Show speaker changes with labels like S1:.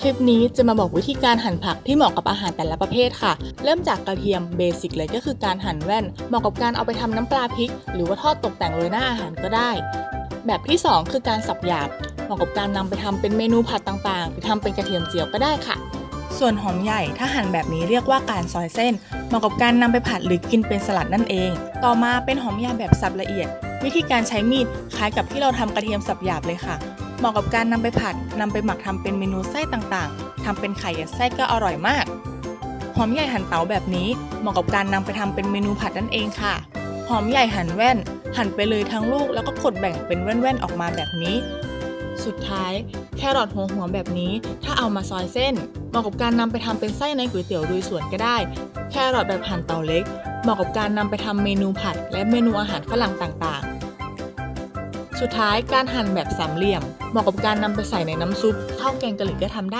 S1: คลิปนี้จะมาบอกวิธีการหั่นผักที่เหมาะกับอาหารแต่ละประเภทค่ะ เริ่มจากกระเทียมเบสิกเลยก็คือการหั่นแว่น เหมาะกับการเอาไปทำน้ำปลาพริก หรือว่าทอดตกแต่งโรยหน้าอาหารก็ได้ แบบที่ 2 คือการสับหยาบ เหมาะกับการนำไปทำเป็นเมนูผัดต่างๆ หรือทำเป็นกระเทียมเจียวก็ได้ค่ะ ส่วนหอมใหญ่ถ้าหั่นแบบนี้เรียกว่าการซอยเส้น เหมาะกับการนำไปผัดหรือกินเป็นสลัดนั่นเอง ต่อมาเป็นหอมใหญ่แบบสับละเอียด วิธีการใช้มีดคล้ายกับที่เราทำกระเทียมสับหยาบเลยค่ะ เหมาะกับการนำไปผัดนำไปหมักทำเป็นเมนูไส้ต่างๆทำเป็นไข่ยัดไส้ก็อร่อยมาก หอมใหญ่หั่นเต๋าแบบนี้เหมาะกับการนำไปทำเป็นเมนูผัดนั่นเองค่ะ หอมใหญ่หั่นแว่น หั่นไปเลยทั้งลูกแล้วก็กดแบ่งเป็นแว่นๆออกมาแบบนี้ สุดท้ายแครอทหัวหัวแบบนี้ ถ้าเอามาซอยเส้น เหมาะกับการนำไปทำเป็นไส้ในก๋วยเตี๋ยวลุยสวนก็ได้ แครอทแบบหั่นเต๋าเล็ก เหมาะกับการนำไปทำเมนูผัด และเมนูอาหารฝรั่งต่างๆ สุดท้ายการหั่นแบบสามเหลี่ยม เหมาะกับการนำไปใส่ในน้ำซุปข้าวแกงกะหรี่ก็ทำได้